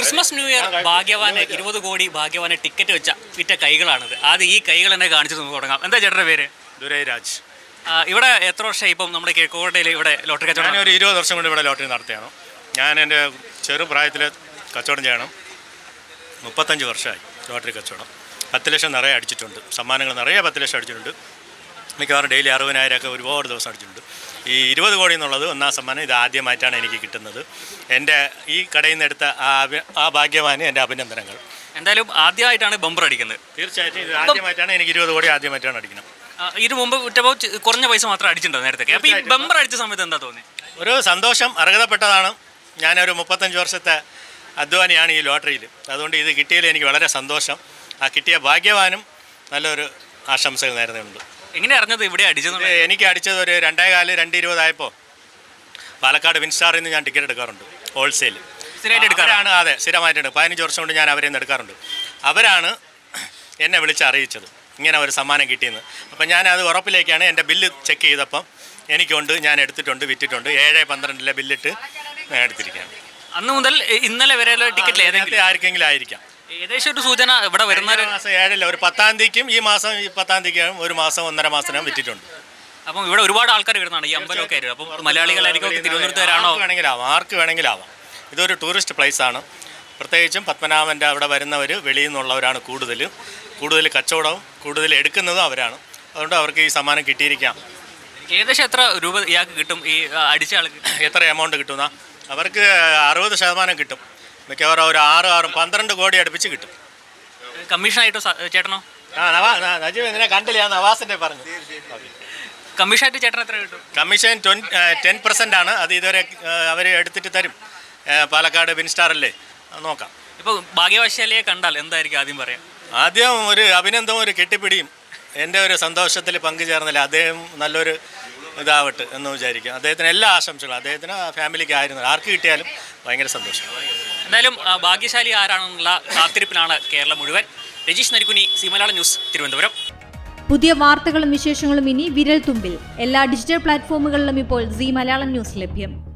Christmas new year ഭാഗ്യവാന് ഇരുപത് കോടി ഭാഗ്യവാന് ticket വെച്ച വിറ്റ കൈകളാണിത്. ആദ്യം ഈ കൈകൾ എന്നെ കാണിച്ചു നമുക്ക് തുടങ്ങാം. എന്താ ചേട്ടന്റെ പേര്? ദുരൈരാജ് രാജ്. ഇവിടെ എത്ര വർഷമായി ഇപ്പം നമ്മുടെ കോട്ടയിൽ ഇവിടെ ലോട്ടറി കച്ചവടം ഞാൻ ഒരു ഇരുപത് വർഷം കൊണ്ട് ഇവിടെ ലോട്ടറി നടത്തിയാണ്. ഞാൻ എന്റെ ചെറുപ്രായത്തിൽ കച്ചവടം ചെയ്യണം. മുപ്പത്തഞ്ച് വർഷമായി ലോട്ടറി കച്ചവടം. പത്ത് ലക്ഷം നിറയെ അടിച്ചിട്ടുണ്ട്. സമ്മാനങ്ങൾ നിറയെ പത്ത് ലക്ഷം അടിച്ചിട്ടുണ്ട്. മിക്കവാറും ഡെയിലി അറുപതിനായിരം ഒക്കെ ഒരുപാട് ദിവസം അടിച്ചിട്ടുണ്ട്. ഈ ഇരുപത് കോടി എന്നുള്ളത് ഒന്നാം സമ്മാനം ഇത് ആദ്യമായിട്ടാണ് എനിക്ക് കിട്ടുന്നത്. എന്റെ ഈ കടയിൽ നിന്ന് എടുത്ത ആ ആ ഭാഗ്യവാന് എന്റെ അഭിനന്ദനങ്ങൾ. എന്തായാലും ആദ്യമായിട്ടാണ് ബമ്പർ അടിക്കുന്നത്. തീർച്ചയായിട്ടും ഇത് ആദ്യമായിട്ടാണ് എനിക്ക് ഇരുപത് കോടി ആദ്യമായിട്ടാണ് അടിക്കുന്നത്. ഇതിനു മുമ്പ് വിറ്റപ്പോൾ കുറഞ്ഞ പൈസ മാത്രം അടിച്ചിട്ടുണ്ടോ നേരത്തെ അപ്പോൾ ഈ ബമ്പർ അടിച്ച സമയത്ത് എന്താ തോന്നി ഒരു സന്തോഷം അർഹതപ്പെട്ടതാണ്. ഞാനൊരു മുപ്പത്തഞ്ച് വർഷത്തെ അധ്വാനിയാണ് ഈ ലോട്ടറിയിൽ. അതുകൊണ്ട് ഇത് കിട്ടിയതിൽ എനിക്ക് വളരെ സന്തോഷം. ആ കിട്ടിയ ഭാഗ്യവാനും നല്ലൊരു ആശംസകൾ നേരുന്നുണ്ട്. എങ്ങനെ അറിഞ്ഞത് ഇവിടെ അടിച്ചത് എനിക്ക് അടിച്ചത് ഒരു രണ്ടേ കാൽ രണ്ട് ഇരുപതായപ്പോൾ പാലക്കാട് വിൻസ്റ്റാറിൽ നിന്ന് ഞാൻ ടിക്കറ്റ് എടുക്കാറുണ്ട് ഹോൾസെയിൽ. സ്ഥിരമായിട്ട് എടുക്കാറാണ് അതെ സ്ഥിരമായിട്ടുണ്ട്. പതിനഞ്ച് വർഷം കൊണ്ട് ഞാൻ അവരെ നിന്ന് എടുക്കാറുണ്ട്. അവരാണ് എന്നെ വിളിച്ച് അറിയിച്ചത് ഇങ്ങനെ ഒരു സമ്മാനം കിട്ടിയെന്ന്. അപ്പം ഞാൻ അത് ഉറപ്പിലേക്കാണ് എന്റെ ബില്ല് ചെക്ക് ചെയ്തപ്പം എനിക്കുണ്ട് ഞാൻ എടുത്തിട്ടുണ്ട് വിറ്റിട്ടുണ്ട്. ഏഴ് പന്ത്രണ്ടിലെ ബില്ലിട്ട് ഞാൻ എടുത്തിരിക്കുകയാണ്. അന്ന് മുതൽ ഇന്നലെ വരെയുള്ള ടിക്കറ്റ് ഏതെങ്കിലും? ആർക്കെങ്കിലും ആയിരിക്കാം. ഏകദേശം ഒരു സൂചന ഇവിടെ വരുന്ന ഒരു മാസം ഏഴല്ല ഒരു പത്താം തീയതിക്കും ഈ മാസം ഈ പത്താം തീയതിക്കും ഒരു മാസം ഒന്നര മാസത്തിനും വിറ്റിട്ടുണ്ട്. അപ്പം ഇവിടെ ഒരുപാട് ആൾക്കാർ വരുന്നതാണ് ഈ അമ്പലമൊക്കെ ആയിരുന്നു അപ്പം മലയാളികളായിരിക്കും തിരുവനന്തപുരത്തുകാരാണോ വേണമെങ്കിലാവാം ആർക്ക് വേണമെങ്കിലാവാം ഇതൊരു ടൂറിസ്റ്റ് പ്ലേസ് ആണ്. പ്രത്യേകിച്ചും പത്മനാഭന്റെ അവിടെ വരുന്നവർ വെളിയിൽ നിന്നുള്ളവരാണ് കൂടുതൽ കൂടുതൽ കച്ചവടവും കൂടുതൽ എടുക്കുന്നതും അവരാണ്. അതുകൊണ്ട് അവർക്ക് ഈ സമ്മാനം കിട്ടിയിരിക്കാം. ഏകദേശം എത്ര രൂപ ഇയാൾക്ക് കിട്ടും? ഈ അടിച്ച ആൾക്ക് എത്ര എമൗണ്ട് കിട്ടുന്ന? അവർക്ക് അറുപത് ശതമാനം കിട്ടും. മിക്കവാറും ഒരു ആറ് ആറ് പന്ത്രണ്ട് കോടി അടുപ്പിച്ച് കിട്ടും. കമ്മീഷനായിട്ടോ സ- ചേട്ടനോ? ആ നവാ നജീബ് ഇതിനെ കണ്ടില്ല ഞാൻ നവാസിന്റെ പറഞ്ഞു. കമ്മീഷനായിട്ട് ചേട്ടൻ എത്ര കിട്ടും? കമ്മീഷൻ ട്വൻ ടെൻ പെർസെന്റ് ആണ്. അത് ഇതുവരെ അവർ എടുത്തിട്ട് തരും. ഏ, പാലക്കാട് വിൻസ്റ്റാറല്ലേ അത് നോക്കാം. ഇപ്പോൾ ഭാഗ്യവശാലിയെ കണ്ടാൽ എന്തായിരിക്കും ആദ്യം പറയാം? ആദ്യം ഒരു അഭിനന്ദവും ഒരു കെട്ടിപ്പിടിയും എന്റെ ഒരു സന്തോഷത്തിൽ പങ്കുചേർന്നില്ല അദ്ദേഹം നല്ലൊരു ഇതാവട്ടെ എന്ന് വിചാരിക്കും. അദ്ദേഹത്തിന് എല്ലാ ആശംസകളും. അദ്ദേഹത്തിന് ആ ഫാമിലിക്ക് ആയിരുന്നു ആർക്ക് കിട്ടിയാലും ഭയങ്കര സന്തോഷം. എന്തായാലും ആ, ഭാഗ്യശാലി ആരാണെന്നുള്ള കാത്തിരിപ്പിലാണ് കേരളം മുഴുവൻ. രജീഷ് നരിക്കുനി സി മലയാളം ന്യൂസ് തിരുവനന്തപുരം. പുതിയ വാർത്തകളും വിശേഷങ്ങളും ഇനി വിരൽ തുമ്പിൽ എല്ലാ ഡിജിറ്റൽ പ്ലാറ്റ്ഫോമുകളിലും ഇപ്പോൾ സി മലയാളം ന്യൂസ് ലഭ്യം.